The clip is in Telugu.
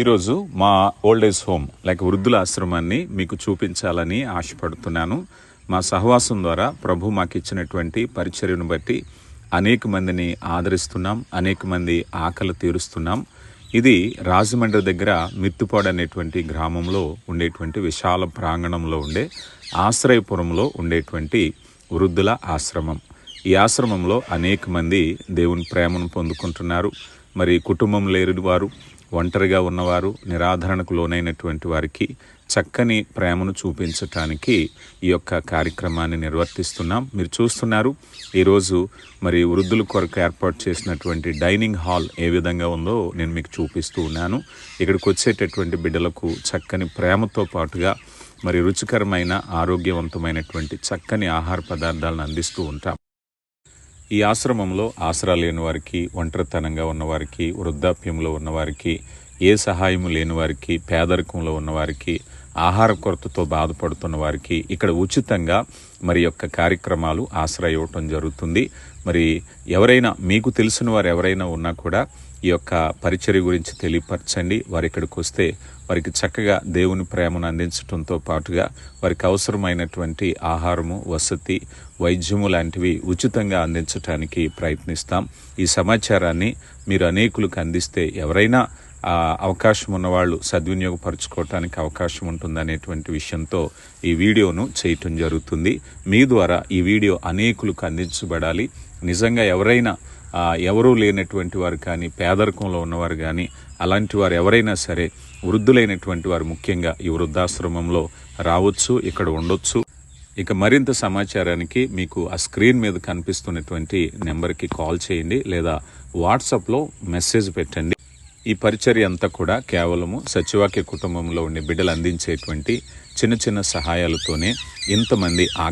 ఈరోజు మా ఓల్డ్ ఏజ్ హోమ్ లైక్ వృద్ధుల ఆశ్రమాన్ని మీకు చూపించాలని ఆశపడుతున్నాను. మా సహవాసం ద్వారా ప్రభు మాకు ఇచ్చినటువంటి పరిచర్యను బట్టి అనేక మందిని ఆదరిస్తున్నాం అనేక మంది ఆకలి తీరుస్తున్నాం. ఇది రాజమండ్రి దగ్గర మిత్తుపాడు అనేటువంటి గ్రామంలో ఉండేటువంటి విశాల ప్రాంగణంలో ఉండే ఆశ్రయపురంలో ఉండేటువంటి వృద్ధుల ఆశ్రమం. ఈ ఆశ్రమంలో అనేక మంది దేవుని ప్రేమను పొందుకుంటున్నారు. మరి కుటుంబం లేని వారు ఒంటరిగా ఉన్నవారు నిరాధరణకు లోనైనటువంటి వారికి చక్కని ప్రేమను చూపించటానికి ఈ యొక్క కార్యక్రమాన్ని నిర్వర్తిస్తున్నాం. మీరు చూస్తున్నారు ఈరోజు మరి వృద్ధుల కొరకు ఏర్పాటు చేసినటువంటి డైనింగ్ హాల్ ఏ విధంగా ఉందో నేను మీకు చూపిస్తూ ఉన్నాను. ఇక్కడికి వచ్చేటటువంటి బిడ్డలకు చక్కని ప్రేమతో పాటుగా మరి రుచికరమైన ఆరోగ్యవంతమైనటువంటి చక్కని ఆహార పదార్థాలను అందిస్తూ ఉంటాం. ఈ ఆశ్రమంలో ఆసరా లేని వారికి ఒంటరితనంగా ఉన్నవారికి వృద్ధాప్యంలో ఉన్నవారికి ఏ సహాయము లేని వారికి పేదరికంలో ఉన్నవారికి ఆహార కొరతతో బాధపడుతున్న వారికి ఇక్కడ ఉచితంగా మరి యొక్క కార్యక్రమాలు ఆసరా ఇవ్వటం జరుగుతుంది. మరి ఎవరైనా మీకు తెలిసిన వారు ఎవరైనా ఉన్నా కూడా ఈ యొక్క పరిచర్య గురించి తెలియపరచండి. వారు ఇక్కడికి వస్తే వారికి చక్కగా దేవుని ప్రేమను అందించడంతో పాటుగా వారికి అవసరమైనటువంటి ఆహారము వసతి వైద్యము లాంటివి ఉచితంగా అందించడానికి ప్రయత్నిస్తాం. ఈ సమాచారాన్ని మీరు అనేకులకు అందిస్తే ఎవరైనా అవకాశం ఉన్నవాళ్ళు సద్వినియోగపరచుకోవటానికి అవకాశం ఉంటుందనేటువంటి విషయంతో ఈ వీడియోను చేయటం జరుగుతుంది. మీ ద్వారా ఈ వీడియో అనేకులకు అందించబడాలి. నిజంగా ఎవరైనా ఎవరూ లేనటువంటి వారు కానీ పేదరికంలో ఉన్నవారు కానీ అలాంటి వారు ఎవరైనా సరే వృద్ధులైనటువంటి వారు ముఖ్యంగా ఈ వృద్ధాశ్రమంలో రావచ్చు ఇక్కడ ఉండొచ్చు. ఇక మరింత సమాచారానికి మీకు ఆ స్క్రీన్ మీద కనిపిస్తున్నటువంటి నెంబర్కి కాల్ చేయండి లేదా వాట్సాప్లో మెసేజ్ పెట్టండి. ఈ పరిచర్య అంతా కూడా కేవలము సచివాక్య కుటుంబంలో ఉండే బిడ్డలు అందించేటువంటి చిన్న చిన్న సహాయాలతోనే ఇంతమంది ఆ